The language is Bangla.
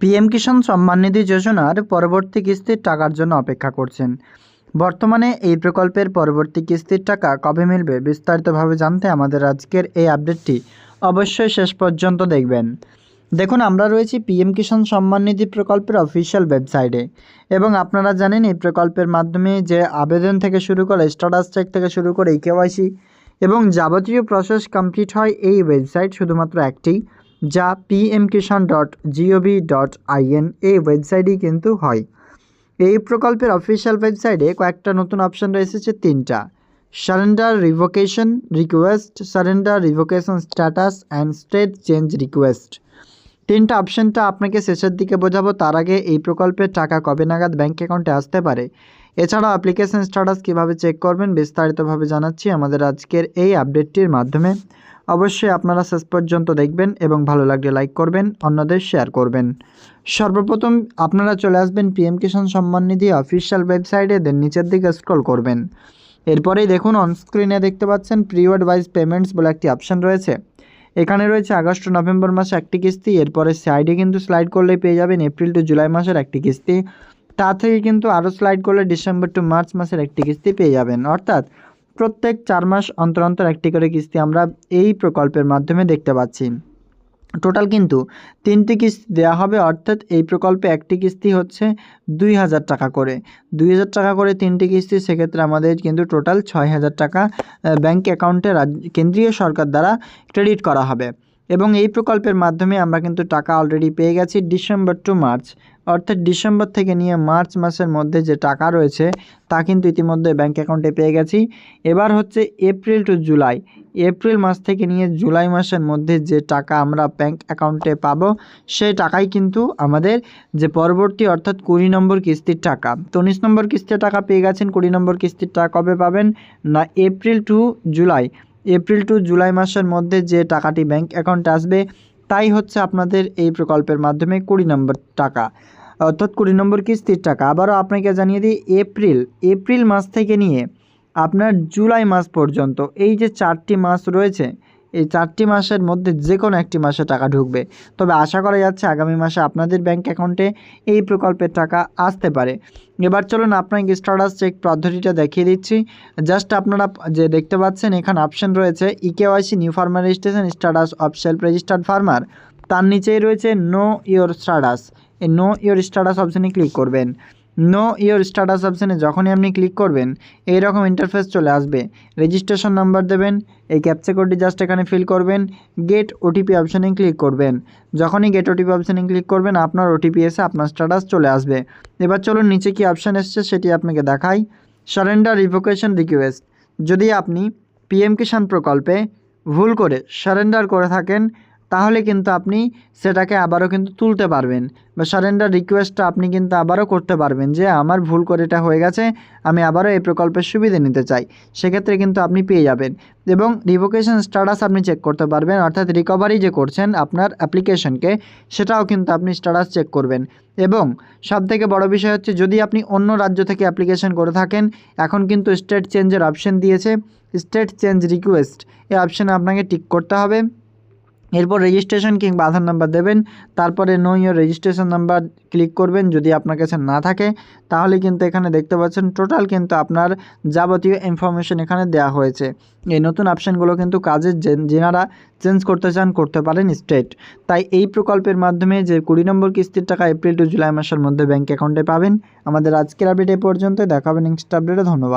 পিএম কিষাণ সম্মান নিধি যোজনার পরবর্তী কিস্তির টাকার জন্য অপেক্ষা করছেন। বর্তমানে এই প্রকল্পের পরবর্তী কিস্তির টাকা কবে মিলবে বিস্তারিতভাবে জানতে আমাদের আজকের এই আপডেটটি অবশ্যই শেষ পর্যন্ত দেখবেন। দেখুন, আমরা রয়েছি পিএম কিষাণ সম্মান নিধি প্রকল্পের অফিসিয়াল ওয়েবসাইটে এবং আপনারা জানেন এই প্রকল্পের মাধ্যমে যে আবেদন থেকে শুরু করে স্ট্যাটাস চেক থেকে শুরু করে কেওয়াইসি এবং যাবতীয় প্রসেস কমপ্লিট হয় এই ওয়েবসাইট শুধুমাত্র একটি। যা PM Kisan dot GOV dot IN এই ওয়েবসাইটেই কিন্তু হয়। এই প্রকল্পের অফিসিয়াল ওয়েবসাইটে কয়েকটা নতুন অপশন এসেছে তিনটা। Surrender revocation request surrender revocation status and state change request তিনটা অপশনটা আপনাকে শেষের দিকে বোঝাবো, তার আগে এই প্রকল্পের টাকা কবে নাগাদ ব্যাঙ্ক অ্যাকাউন্টে আসতে পারে। এছাড়াও অ্যাপ্লিকেশন স্ট্যাটাস কীভাবে চেক করবেন বিস্তারিতভাবে জানাচ্ছি আমাদের আজকের এই আপডেটটির মাধ্যমে। অবশ্যই আপনারা শেষ পর্যন্ত দেখবেন এবং ভালো লাগলে লাইক করবেন, অন্যদের শেয়ার করবেন। সর্বপ্রথম আপনারা চলে আসবেন পিএম কিষাণ সম্মান নিধি অফিসিয়াল ওয়েবসাইটে দেন নিচের দিকে স্ক্রল করবেন। এরপরেই দেখুন অন স্ক্রিনে দেখতে পাচ্ছেন প্রিওয়ার্ড ওয়াইজ পেমেন্টস বলে একটি অপশন রয়েছে। এখানে রয়েছে আগস্ট নভেম্বর মাসে একটি কিস্তি, এরপরে সাইডে কিন্তু স্লাইড করলেই পেয়ে যাবেন এপ্রিল টু জুলাই মাসের একটি কিস্তি। তা থেকে কিন্তু আরও স্লাইড করলে ডিসেম্বর টু মার্চ মাসের একটি কিস্তি পেয়ে যাবেন। অর্থাৎ প্রত্যেক চার মাস অন্তর অন্তর একটি করে কিস্তি আমরা এই প্রকল্পের মাধ্যমে দেখতে পাচ্ছি। টোটাল কিন্তু তিনটি কিস্তি দেওয়া হবে, অর্থাৎ এই প্রকল্পে একটি কিস্তি হচ্ছে দুই হাজার টাকা করে। দুই হাজার টাকা করে তিনটি কিস্তি, সেক্ষেত্রে আমাদের কিন্তু টোটাল ছয় হাজার টাকা ব্যাঙ্ক অ্যাকাউন্টে কেন্দ্রীয় সরকার দ্বারা ক্রেডিট করা হবে। এবং এই প্রকল্পের মাধ্যমে আমরা কিন্তু টাকা অলরেডি পেয়ে গেছি ডিসেম্বর টু মার্চ। অর্থাৎ ডিসেম্বর থেকে নিয়ে মার্চ মাসের মধ্যে যে টাকা রয়েছে, তা কিন্তু ইতিমধ্যে ব্যাঙ্ক অ্যাকাউন্টে পেয়ে গেছি। এবার হচ্ছে এপ্রিল টু জুলাই এপ্রিল মাস থেকে নিয়ে জুলাই মাসের মধ্যে যে টাকা আমরা ব্যাঙ্ক অ্যাকাউন্টে পাবো সেই টাকাই কিন্তু আমাদের যে পরবর্তী অর্থাৎ কুড়ি নম্বর কিস্তির টাকা। তো উনিশ নম্বর কিস্তির টাকা পেয়ে গেছেন, কুড়ি নম্বর কিস্তির টাকা কবে পাবেন? না April to July April to July মাসের মধ্যে যে টাকাটি ব্যাঙ্ক অ্যাকাউন্টে আসবে, তাই হচ্ছে আপনাদের এই প্রকল্পের মাধ্যমে কুড়ি নম্বর টাকা। অর্থাৎ কুড়ি নম্বর কিস্তির টাকা। আবারও আপনাকে জানিয়ে দিই, এপ্রিল এপ্রিল মাস থেকে নিয়ে আপনার জুলাই মাস পর্যন্ত এই যে চারটি মাস রয়েছে এই চারটি মাসের মধ্যে যে কোনো একটি মাসে টাকা ঢুকবে। তবে আশা করা যাচ্ছে আগামী মাসে আপনাদের ব্যাঙ্ক অ্যাকাউন্টে এই প্রকল্পের টাকা আসতে পারে। এবার চলুন আপনাকে স্ট্যাটাস চেক পদ্ধতিটা দেখিয়ে দিচ্ছি। জাস্ট আপনারা যে দেখতে পাচ্ছেন, এখানে অপশন রয়েছে eKYC new farmer registration status of self registered farmer তার নিচেই রয়েছে নো ইয়োর স্ট্যাটাস এই নো ইয়োর স্ট্যাটাস অপশানে ক্লিক করবেন। নো ইয়োর স্ট্যাটাস অপশানে যখনই আপনি ক্লিক করবেন এই রকম ইন্টারফেস চলে আসবে। রেজিস্ট্রেশন নাম্বার দেবেন, এই ক্যাপচা কোডটি জাস্ট এখানে ফিল করবেন গেট ওটিপি অপশানে ক্লিক করবেন। যখনই গেট ওটিপি অপশানে ক্লিক করবেন, আপনার ওটিপি এসে আপনার স্ট্যাটাস চলে আসবে। এবার চলুন নিচে কি অপশান এসছে সেটি আপনাকে দেখাই। সারেন্ডার রিভোকেশন রিকোয়েস্ট যদি আপনি পিএম কিষাণ প্রকল্পে ভুল করে সারেন্ডার করে থাকেন তাহলে কিন্তু আপনি সেটাকে আবারও কিন্তু তুলতে পারবেন বা সারেন্ডার রিকোয়েস্টটা আপনি কিন্তু আবারও করতে পারবেন যে আমার ভুল করে এটা হয়ে গেছে, আমি আবারও এই প্রকল্পের সুবিধে নিতে চাই। সেক্ষেত্রে কিন্তু আপনি পেয়ে যাবেন এবং রিভোকেশন স্ট্যাটাস আপনি চেক করতে পারবেন, অর্থাৎ রিকভারি যে করছেন আপনার অ্যাপ্লিকেশনকে সেটাও কিন্তু আপনি স্ট্যাটাস চেক করবেন। এবং সবথেকে বড় বিষয় হচ্ছে, যদি আপনি অন্য রাজ্য থেকে অ্যাপ্লিকেশন করে থাকেন, এখন কিন্তু স্টেট চেঞ্জের অপশন দিয়েছে। স্টেট চেঞ্জ রিকোয়েস্ট এই অপশানে আপনাকে টিক করতে হবে। এরপর রেজিস্ট্রেশন কিংবা আধার নাম্বার দেবেন, তারপরে know your registration number click করবেন যদি আপনার কাছে না থাকে। তাহলে কিন্তু এখানে দেখতে পাচ্ছেন টোটাল কিন্তু আপনার যাবতীয় ইনফরমেশন এখানে দেওয়া হয়েছে। এই নতুন অপশানগুলো কিন্তু কাজের যেনারা চেঞ্জ করতে চান, করতে পারেন স্টেট তাই এই প্রকল্পের মাধ্যমে যে কুড়ি নম্বর কিস্তির টাকা এপ্রিল টু জুলাই মাসের মধ্যে ব্যাঙ্ক অ্যাকাউন্টে পাবেন। আমাদের আজকের আপডেট এ পর্যন্ত দেখাবেন নেক্সট আপডেটে ধন্যবাদ।